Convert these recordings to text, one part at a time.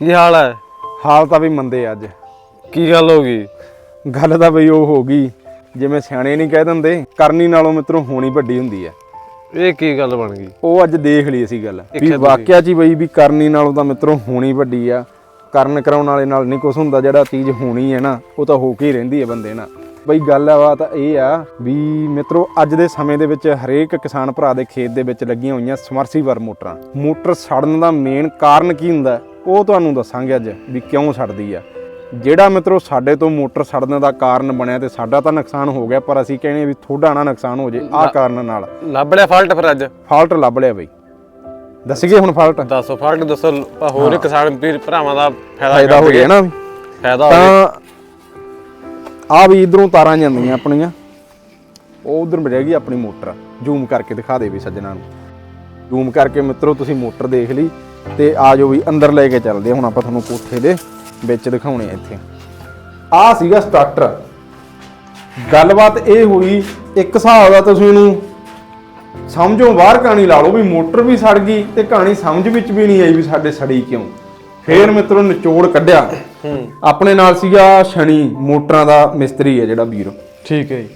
ਕੀ ਹਾਲ ਹੈ? ਹਾਲ ਤਾਂ ਵੀ ਮੰਦੇ ਅੱਜ। ਕੀ ਗੱਲ ਹੋ ਗਈ? ਗੱਲ ਤਾਂ ਬਈ ਉਹ ਹੋ ਗਈ ਜਿਵੇਂ ਸਿਆਣੇ ਨਹੀਂ ਕਹਿ ਦਿੰਦੇ ਕਰਨੀ ਨਾਲੋਂ ਮਿੱਤਰੋਂ ਹੋਣੀ ਵੱਡੀ ਹੁੰਦੀ ਆ ਇਹ ਕੀ ਗੱਲ ਬਣ ਗਈ? ਉਹ ਅੱਜ ਦੇਖ ਲਈ ਅਸੀਂ ਗੱਲ ਵੀ? ਵਾਕਿਆ ਚ ਹੀ ਬਈ ਵੀ ਕਰਨੀ ਨਾਲੋਂ ਤਾਂ ਮਿੱਤਰੋਂ ਹੋਣੀ ਵੱਡੀ ਆ। ਕਰਨ ਕਰਾਉਣ ਵਾਲੇ ਨਾਲ ਨਹੀਂ ਕੁਝ ਹੁੰਦਾ ਜਿਹੜਾ ਚੀਜ਼ ਹੋਣੀ ਹੈ ਨਾ ਉਹ ਤਾਂ ਹੋ ਕੇ ਹੀ ਰਹਿੰਦੀ ਹੈ ਬੰਦੇ ਨਾਲ। ਬਈ ਗੱਲ ਆ ਤਾਂ ਇਹ ਆ ਵੀ ਮਿੱਤਰੋ ਅੱਜ ਦੇ ਸਮੇਂ ਦੇ ਵਿੱਚ ਹਰੇਕ ਕਿਸਾਨ ਭਰਾ ਦੇ ਖੇਤ ਦੇ ਵਿੱਚ ਲੱਗੀਆਂ ਹੋਈਆਂ ਸਮਰਸੀਵਰ ਮੋਟਰਾਂ। ਮੋਟਰ ਸੜਨ ਦਾ ਮੇਨ ਕਾਰਨ ਕੀ ਹੁੰਦਾ? ਹੈ? ਉਹ ਤੁਹਾਨੂੰ ਦੱਸਾਂਗੇ ਅੱਜ ਵੀ ਕਿਉਂ ਸੜਦੀ ਆ। ਜਿਹੜਾ ਮਿੱਤਰੋ ਸਾਡੇ ਤੋਂ ਮੋਟਰ ਸੜਨ ਦਾ ਕਾਰਨ ਬਣਿਆ ਤੇ ਸਾਡਾ ਤਾਂ ਨੁਕਸਾਨ ਹੋ ਗਿਆ ਪਰ ਅਸੀਂ ਕਹਿੰਦੇ ਵੀ ਤੁਹਾਡਾ ਨਾ ਨੁਕਸਾਨ ਹੋ ਜੇ ਆਹ ਕਾਰਨ ਨਾਲ। ਲੱਭ ਲਿਆ ਫਾਲਟ ਫਿਰ ਅੱਜ? ਫਾਲਟ ਲੱਭ ਲਿਆ ਬਈ। ਦੱਸੀਏ ਹੁਣ ਫਾਲਟ। ਦੱਸੋ ਫਾਲਟ ਦੱਸੋ ਆਹ ਹੋਰ ਕਿਸਾਨ ਵੀਰ ਭਰਾਵਾਂ ਦਾ ਫਾਇਦਾ ਫਾਇਦਾ ਹੋ ਗਿਆ ਨਾ ਵੀ। ਫਾਇਦਾ ਹੋ ਗਿਆ। ਆ ਵੀ ਇਧਰੋਂ ਤਾਰਾਂ ਜਾਂਦੀਆਂ ਆਪਣੀਆਂ। ਉਹ ਉਧਰ ਮਿਲੇਗੀ ਆਪਣੀ ਮੋਟਰ। ਜ਼ੂਮ ਕਰਕੇ ਦਿਖਾ ਦੇ ਵੀ ਸੱਜਣਾ ਨੂੰ। ਜ਼ੂਮ ਕਰਕੇ ਮਿੱਤਰੋ ਤੁਸੀਂ ਮੋਟਰ ਦੇਖ ਲਈ। ਤੇ ਆ ਜਾਓ ਵੀ ਅੰਦਰ ਲੈ ਕੇ ਚੱਲਦੇ। ਹੁਣ ਆਪਾਂ ਤੁਹਾਨੂੰ ਕੋਠੇ ਦੇ ਵਿੱਚ ਦਿਖਾਉਣੇ ਆ ਇੱਥੇ। ਆ ਸੀਗਾ ਸਟਾਰਟਰ ਗੱਲਬਾਤ ਇਹ ਹੋਈ ਇੱਕ ਹਿਸਾਬ ਦਾ ਤੁਸੀਂ ਇਹਨੂੰ ਸਮਝੋ ਬਾਹਰ ਕਹਾਣੀ ਲਾ ਲਓ ਵੀ ਮੋਟਰ ਵੀ ਸੜ ਗਈ ਤੇ ਕਹਾਣੀ ਸਮਝ ਵਿੱਚ ਵੀ ਨਹੀਂ ਆਈ ਵੀ ਸਾਡੇ ਸੜੀ ਕਿਉਂ। ਫੇਰ ਮਿੱਤਰੋ ਨਿਚੋੜ ਕੱਢਿਆ। ਆਪਣੇ ਨਾਲ ਸੀਗਾ ਸ਼ਨੀ ਮੋਟਰਾਂ ਦਾ ਮਿਸਤਰੀ ਹੈ ਜਿਹੜਾ ਵੀਰ। ਠੀਕ ਹੈ ਜੀ।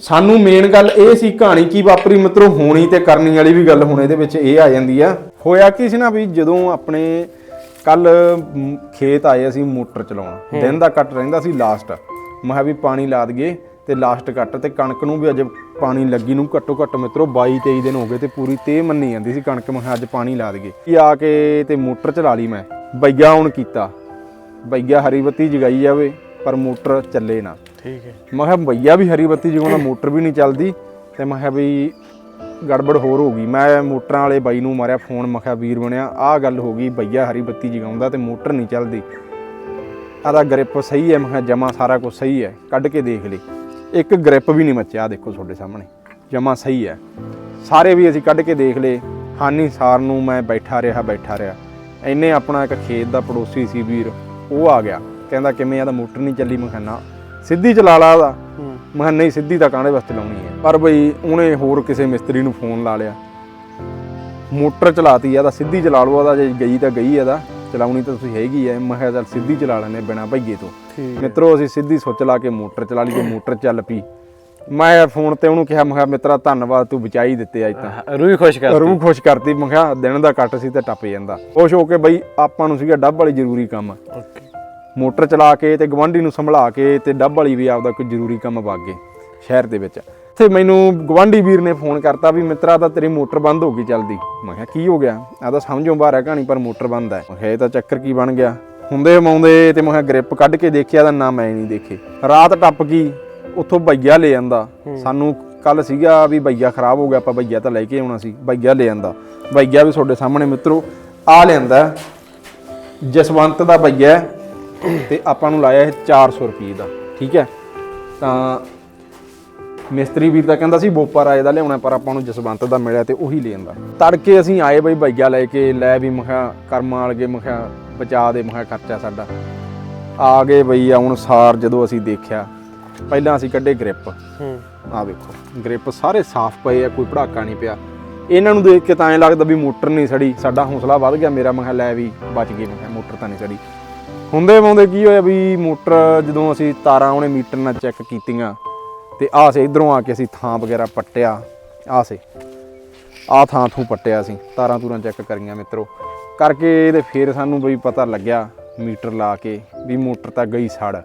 ਸਾਨੂੰ ਮੇਨ ਗੱਲ ਇਹ ਸੀ ਕਹਾਣੀ ਕੀ ਵਾਪਰੀ ਮਿੱਤਰੋ ਹੋਣੀ ਤੇ ਕਰਨੀ ਵਾਲੀ ਵੀ ਗੱਲ ਹੁਣ ਇਹਦੇ ਵਿੱਚ ਇਹ ਆ ਜਾਂਦੀ ਆ। ਹੋਇਆ ਕੀ ਸੀ ਨਾ ਵੀ ਜਦੋਂ ਆਪਣੇ ਕੱਲ ਖੇਤ ਆਏ ਅਸੀਂ ਮੋਟਰ ਚਲਾਉਣ ਦਿਨ ਦਾ ਕੱਟ ਰਹਿੰਦਾ ਸੀ ਲਾਸਟ ਮੈਂ ਵੀ ਪਾਣੀ ਲਾ ਦਈਏ ਤੇ ਲਾਸਟ ਕੱਟ ਤੇ ਕਣਕ ਨੂੰ ਵੀ ਅਜੇ ਪਾਣੀ ਲੱਗੀ ਨੂੰ ਘੱਟੋ ਘੱਟ ਮਿੱਤਰੋ 22 23 ਦਿਨ ਹੋ ਗਏ ਤੇ ਪੂਰੀ ਤੇ ਮੰਨੀ ਜਾਂਦੀ ਸੀ ਕਣਕ ਮੈਂ ਅੱਜ ਪਾਣੀ ਲਾ ਦਈਏ। ਇਹ ਆ ਕੇ ਤੇ ਮੋਟਰ ਚਲਾ ਲਈ ਮੈਂ ਬਈਆ ਹੁਣ ਕੀਤਾ। ਬਈਆ ਹਰੀ ਬੱਤੀ ਜਗਾਈ ਜਾਵੇ ਪਰ ਮੋਟਰ ਚੱਲੇ ਨਾ। ਠੀਕ ਹੈ। ਮੈਂ ਕਿਹਾ ਭਈਆ ਵੀ ਹਰੀ ਬੱਤੀ ਜਗਾਉਂਦਾ ਮੋਟਰ ਵੀ ਨਹੀਂ ਚੱਲਦੀ। ਤੇ ਮੈਂ ਕਿਹਾ ਵੀ ਗੜਬੜ ਹੋਰ ਹੋ ਗਈ। ਮੈਂ ਮੋਟਰਾਂ ਵਾਲੇ ਬਾਈ ਨੂੰ ਮਾਰਿਆ ਫੋਨ ਮਖਿਆ ਵੀਰ ਬਣਿਆ, ਆਹ ਗੱਲ ਹੋ ਗਈ, ਭਈਆ ਹਰੀ ਬੱਤੀ ਜਗਾਉਂਦਾ ਤੇ ਮੋਟਰ ਨਹੀਂ ਚੱਲਦੀ। ਆਦਾ ਗ੍ਰਿਪ ਸਹੀ ਹੈ, ਮੈਂ ਕਿਹਾ, ਜਮਾ ਸਾਰਾ ਕੁਝ ਸਹੀ ਹੈ, ਕੱਢ ਕੇ ਦੇਖ ਲਈ। ਇੱਕ ਗ੍ਰਿਪ ਵੀ ਨਹੀਂ ਮੱਚਿਆ ਦੇਖੋ ਤੁਹਾਡੇ ਸਾਹਮਣੇ, ਜਮਾ ਸਹੀ ਹੈ। ਸਾਰੇ ਵੀ ਅਸੀਂ ਕੱਢ ਕੇ ਦੇਖ ਲਏ, ਹਾਨੀ ਸਾਰ ਨੂੰ ਮੈਂ ਬੈਠਾ ਰਿਹਾ ਬੈਠਾ ਰਿਹਾ। ਇੰਨੇ ਆਪਣਾ ਇੱਕ ਖੇਤ ਦਾ ਪੜੋਸੀ ਸੀ ਵੀਰ, ਉਹ ਆ ਗਿਆ, ਕਹਿੰਦਾ, ਕਿਵੇਂ ਆ ਤਾਂ ਮੋਟਰ ਨਹੀਂ ਚੱਲੀ? ਮੈਂ ਕਿਹਾ, ਨਾ, ਸਿੱਧੀ ਚਲਾ ਲਾ ਉਹਦਾ ਮੈਂ ਨਹੀਂ ਸਿੱਧੀ ਤਾਂ ਕਾਹਦੇ ਵਾਸਤੇ ਲਾਉਣੀ ਹੈ? ਪਰ ਬਈ ਉਹਨੇ ਹੋਰ ਕਿਸੇ ਮਿਸਤਰੀ ਨੂੰ ਫੋਨ ਲਾ ਲਿਆ। ਮੋਟਰ ਚਲਾਤੀ ਆ ਤਾਂ ਸਿੱਧੀ ਚਲਾ ਲਓ ਉਹਦਾ ਜੇ ਗਈ ਤਾਂ ਗਈ ਇਹਦਾ ਚਲਾਉਣੀ ਤਾਂ ਤੁਸੀਂ ਹੈਗੀ ਐ ਮੈਂ ਕਿਹਾ ਚੱਲ ਸਿੱਧੀ ਚਲਾ ਲੈਨੇ ਬਿਨਾ ਭਈਏ ਤੋਂ। ਮਿੱਤਰੋ ਅਸੀਂ ਸਿੱਧੀ ਸੁੱਚ ਲਾ ਕੇ ਮੋਟਰ ਚਲਾ ਲਈ ਤੇ ਮੋਟਰ ਚੱਲ ਪਈ। ਮੈਂ ਫੋਨ ਤੇ ਉਹਨੂੰ ਕਿਹਾ ਮੈਂ ਕਿਹਾ ਮਿੱਤਰਾ ਧੰਨਵਾਦ ਤੂੰ ਬਚਾਈ ਦਿੱਤੇ ਅੱਜ ਤਾਂ ਰੂਹ ਖੁਸ਼ ਕਰ ਰੂਹ ਖੁਸ਼ ਕਰਤੀ ਮੈਂ ਕਿਹਾ ਦਿਨ ਦਾ ਕੱਟ ਸੀ ਤੇ ਟੱਪ ਜਾਂਦਾ। ਖੁਸ਼ ਹੋ ਕੇ ਬਈ ਆਪਾਂ ਨੂੰ ਸੀਗਾ ਡੱਬ ਵਾਲੀ ਜ਼ਰੂਰੀ ਕੰਮ। ਓਕੇ। ਮੋਟਰ ਚਲਾ ਕੇ ਤੇ ਗਵਾਂਢੀ ਨੂੰ ਸੰਭਲਾ ਕੇ ਤੇ ਡੱਬ ਵਾਲੀ ਵੀ ਆਪਦਾ ਕੋਈ ਜ਼ਰੂਰੀ ਕੰਮ ਵਗ ਸ਼ਹਿਰ ਦੇ ਵਿੱਚ। ਤੇ ਮੈਨੂੰ ਗਵਾਂਢੀ ਵੀਰ ਨੇ ਫੋਨ ਕਰਤਾ ਵੀ ਮਿੱਤਰਾ ਤਾਂ ਤੇਰੀ ਮੋਟਰ ਬੰਦ ਹੋ ਗਈ ਚੱਲਦੀ। ਮੈਂ ਕਿਹਾ ਕੀ ਹੋ ਗਿਆ? ਆ ਤਾਂ ਸਮਝੋਂ ਬਾਹਰ ਹੈ ਕਹਾਣੀ ਪਰ ਮੋਟਰ ਬੰਦ ਹੈ। ਮੈਂ ਕਿਹਾ ਇਹ ਤਾਂ ਚੱਕਰ ਕੀ ਬਣ ਗਿਆ? ਹੁੰਦੇ ਮਾਉਂਦੇ ਤੇ ਮੈਂ ਕਿਹਾ ਗ੍ਰਿਪ ਕੱਢ ਕੇ ਦੇਖਿਆ ਤਾਂ ਨਾ ਮੈਂ ਨਹੀਂ ਦੇਖੇ। ਰਾਤ ਟੱਪ ਗਈ ਉੱਥੋਂ ਭਈਆ ਲੈ ਜਾਂਦਾ ਸਾਨੂੰ ਕੱਲ ਸੀਗਾ ਵੀ ਭਈਆ ਖਰਾਬ ਹੋ ਗਿਆ ਆਪਾਂ ਭਈਆ ਤਾਂ ਲੈ ਕੇ ਆਉਣਾ ਸੀ ਭਈਆ ਲੈ ਜਾਂਦਾ ਭਈਆ ਵੀ ਤੁਹਾਡੇ ਸਾਹਮਣੇ ਮਿੱਤਰੋ ਆ ਲਿਆਂਦਾ। ਜਸਵੰਤ ਦਾ ਭਈਆ ਹੈ। ਤੇ ਆਪਾਂ ਨੂੰ ਲਾਇਆ ਇਹ 400 ਰੁਪਏ ਦਾ ਠੀਕ ਹੈ? ਤਾਂ ਮਿਸਤਰੀ ਵੀਰ ਤਾਂ ਕਹਿੰਦਾ ਸੀ ਬੋਪਾ ਰਾਏ ਦਾ ਲਿਆਉਣਾ ਪਰ ਆਪਾਂ ਨੂੰ ਜਸਵੰਤ ਦਾ ਮਿਲਿਆ ਤੇ ਉਹੀ ਲੈ ਆਂਦਾ। ਤੜਕੇ ਅਸੀਂ ਆਏ ਬਈ ਭਈਆ ਲੈ ਕੇ ਲੈ ਵੀ ਮਖਾ ਕਰਮਾਂ ਵਾਲਗੇ ਮਖਾ ਬਚਾ ਦੇ ਮਖਾ ਖਰਚਾ ਸਾਡਾ। ਆ ਗਏ ਬਈ ਆਉਣ ਸਾਰ ਜਦੋਂ ਅਸੀਂ ਦੇਖਿਆ ਪਹਿਲਾਂ ਅਸੀਂ ਕੱਢੇ ਗ੍ਰਿਪ। ਹੂੰ। ਆ ਵੇਖੋ ਗ੍ਰਿਪ ਸਾਰੇ ਸਾਫ਼ ਪਏ ਆ ਕੋਈ ਪੜਾਕਾ ਨਹੀਂ ਪਿਆ। ਇਹਨਾਂ ਨੂੰ ਦੇਖ ਕੇ ਤਾਂ ਐਂ ਲੱਗਦਾ ਵੀ ਮੋਟਰ ਨਹੀਂ ਸੜੀ ਸਾਡਾ ਹੌਸਲਾ ਵੱਧ ਗਿਆ ਮੇਰਾ ਮੈਂ ਲੈ ਵੀ ਬਚ ਗਈ ਮੈਂ ਮੋਟਰ ਤਾਂ ਨਹੀਂ ਸੜੀ। ਹੁੰਦੇ ਹੁੰਦੇ ਕੀ ਹੋਇਆ ਵੀ ਮੋਟਰ ਜਦੋਂ ਅਸੀਂ ਤਾਰਾਂ ਉਹਨੇ ਮੀਟਰ ਨਾਲ ਚੈੱਕ ਕੀਤੀਆਂ ਤੇ ਆਹ ਸੇ, ਇਧਰੋਂ ਆ ਕੇ ਅਸੀਂ ਥਾਂ ਵਗੈਰਾ ਪੱਟਿਆ, ਆਹ ਸੇ। ਆਹ ਥਾਂ ਥੂ ਪੱਟਿਆ ਅਸੀਂ, ਤਾਰਾਂ ਤੂਰਾਂ ਚੈੱਕ ਕਰੀਆਂ ਮਿੱਤਰੋ। ਕਰਕੇ ਤੇ ਫਿਰ ਸਾਨੂੰ ਬਈ ਪਤਾ ਲੱਗਿਆ ਮੀਟਰ ਲਾ ਕੇ ਵੀ ਮੋਟਰ ਤਾਂ ਗਈ ਸੜ।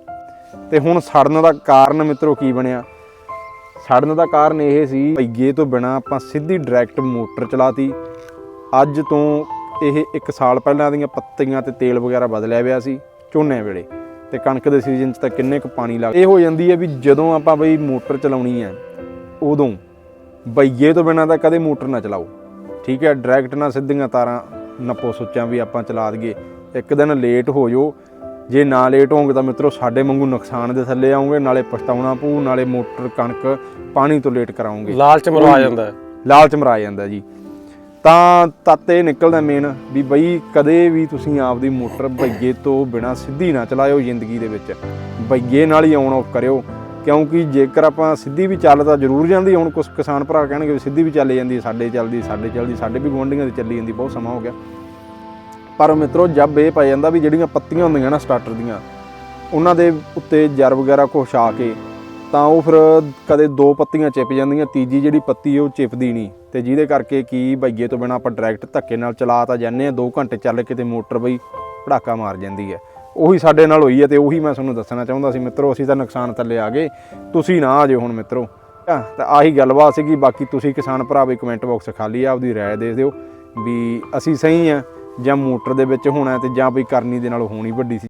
ਤੇ ਹੁਣ ਸੜਨ ਦਾ ਕਾਰਨ ਮਿੱਤਰੋ ਕੀ ਬਣਿਆ? ਸੜਨ ਦਾ ਕਾਰਨ ਇਹ ਸੀ ਪਈਏ ਤੋਂ ਬਿਨਾ ਆਪਾਂ ਸਿੱਧੀ ਡਾਇਰੈਕਟ ਮੋਟਰ ਚਲਾਤੀ। ਅੱਜ ਤੋਂ ਇਹ 1 ਸਾਲ ਪਹਿਲਾਂ ਦੀਆਂ ਪੱਤੀਆਂ ਤੇ ਤੇਲ ਵਗੈਰਾ ਬਦਲਿਆ ਹੋਇਆ ਸੀ ਝੋਨੇ ਵੇਲੇ ਤੇ ਕਣਕ ਦੇ ਸੀਜ਼ਨ 'ਚ ਤਾਂ ਕਿੰਨੇ ਕੁ ਪਾਣੀ ਲੱਗ ਇਹ ਹੋ ਜਾਂਦੀ ਹੈ ਵੀ ਜਦੋਂ ਆਪਾਂ ਬਈ ਮੋਟਰ ਚਲਾਉਣੀ ਹੈ ਉਦੋਂ ਬਈਏ ਤੋਂ ਬਿਨਾ ਤਾਂ ਕਦੇ ਮੋਟਰ ਨਾ ਚਲਾਓ। ਠੀਕ ਹੈ ਡਾਇਰੈਕਟ ਨਾ ਸਿੱਧੀਆਂ ਤਾਰਾਂ ਨੱਪੋ ਸੁੱਚਾਂ ਵੀ ਆਪਾਂ ਚਲਾ ਦਈਏ। ਇੱਕ ਦਿਨ ਲੇਟ ਹੋ ਜਾਓ। ਜੇ ਨਾ ਲੇਟ ਹੋਵੋਗੇ ਤਾਂ ਮਿੱਤਰੋ ਸਾਡੇ ਵਾਂਗੂ ਨੁਕਸਾਨ ਦੇ ਥੱਲੇ ਆਉਂਗੇ ਨਾਲੇ ਪਛਤਾਉਣਾ ਪਊ ਨਾਲੇ ਮੋਟਰ ਕਣਕ ਪਾਣੀ ਤੋਂ ਲੇਟ ਕਰਾਉਂਗੇ ਲਾਲਚ ਮਰਵਾ ਜਾਂਦਾ। ਲਾਲਚ ਮਰਾ ਜਾਂਦਾ ਜੀ। ਤਾਂ ਤੱਤ ਇਹ ਨਿਕਲਦਾ ਮੇਨ ਵੀ ਬਈ ਕਦੇ ਵੀ ਤੁਸੀਂ ਆਪਦੀ ਮੋਟਰ ਬਈਏ ਤੋਂ ਬਿਨਾ ਸਿੱਧੀ ਨਾ ਚਲਾਇਓ ਜ਼ਿੰਦਗੀ ਦੇ ਵਿੱਚ। ਬਈਏ ਨਾਲ ਹੀ ਆਉਣ ਆਫ ਕਰਿਓ, ਕਿਉਂਕਿ ਜੇਕਰ ਆਪਾਂ ਸਿੱਧੀ ਵੀ ਚੱਲ ਤਾਂ ਜ਼ਰੂਰ ਜਾਂਦੀ, ਹੁਣ ਕੁਝ ਕਿਸਾਨ ਭਰਾ ਕਹਿਣਗੇ ਵੀ ਸਿੱਧੀ ਵੀ ਚੱਲ ਜਾਂਦੀ, ਸਾਡੇ ਚੱਲਦੀ ਸਾਡੇ ਚੱਲਦੀ, ਸਾਡੇ ਵੀ ਗੁਆਂਢੀਆਂ ਦੀ ਚੱਲੀ ਜਾਂਦੀ, ਬਹੁਤ ਸਮਾਂ ਹੋ ਗਿਆ। ਪਰ ਮਿੱਤਰੋ, ਜੱਬ ਇਹ ਪੈ ਜਾਂਦਾ ਵੀ ਜਿਹੜੀਆਂ ਪੱਤੀਆਂ ਹੁੰਦੀਆਂ ਨਾ ਸਟਾਰਟਰ ਦੀਆਂ, ਉਹਨਾਂ ਦੇ ਉੱਤੇ ਜਰ ਵਗੈਰਾ ਕੁਛ ਆ ਕੇ ਤਾਂ ਉਹ ਫਿਰ ਕਦੇ ਦੋ ਪੱਤੀਆਂ ਚਿਪ ਜਾਂਦੀਆਂ, ਤੀਜੀ ਜਿਹੜੀ ਪੱਤੀ ਉਹ ਚਿਪਦੀ ਨਹੀਂ। ਤੇ ਜਿਹਦੇ ਕਰਕੇ ਕੀ ਬਈਏ ਤੋਂ ਬਿਨਾ ਆਪਾਂ ਡਾਇਰੈਕਟ ਧੱਕੇ ਨਾਲ ਚਲਾ ਤਾਂ ਜਾਂਦੇ ਆ 2 ਘੰਟੇ ਚੱਲ ਕੇ ਤੇ ਮੋਟਰ ਬਈ ਪੜਾਕਾ ਮਾਰ ਜਾਂਦੀ ਹੈ। ਉਹੀ ਸਾਡੇ ਨਾਲ ਹੋਈ ਹੈ ਤੇ ਉਹੀ ਮੈਂ ਤੁਹਾਨੂੰ ਦੱਸਣਾ ਚਾਹੁੰਦਾ ਸੀ, ਮਿੱਤਰੋ, ਅਸੀਂ ਤਾਂ ਨੁਕਸਾਨ ਥੱਲੇ ਆ ਗਏ। ਤੁਸੀਂ ਨਾ ਆ ਜਾਓ ਹੁਣ ਮਿੱਤਰੋ। ਤਾਂ ਆਹੀ ਗੱਲਬਾਤ ਸੀਗੀ, ਬਾਕੀ ਤੁਸੀਂ ਕਿਸਾਨ ਭਰਾ ਵੀ ਕਮੈਂਟ ਬਾਕਸ ਖਾਲੀ ਆ, ਆਪਦੀ ਰਾਏ ਦੇ ਦਿਓ ਵੀ ਅਸੀਂ ਸਹੀ ਆ ਜਾਂ ਮੋਟਰ ਦੇ ਵਿੱਚ ਹੋਣਾ ਤੇ ਜਾਂ ਵੀ ਕਰਨੀ ਦੇ ਨਾਲ ਹੋਣੀ ਵੱਡੀ ਸੀ।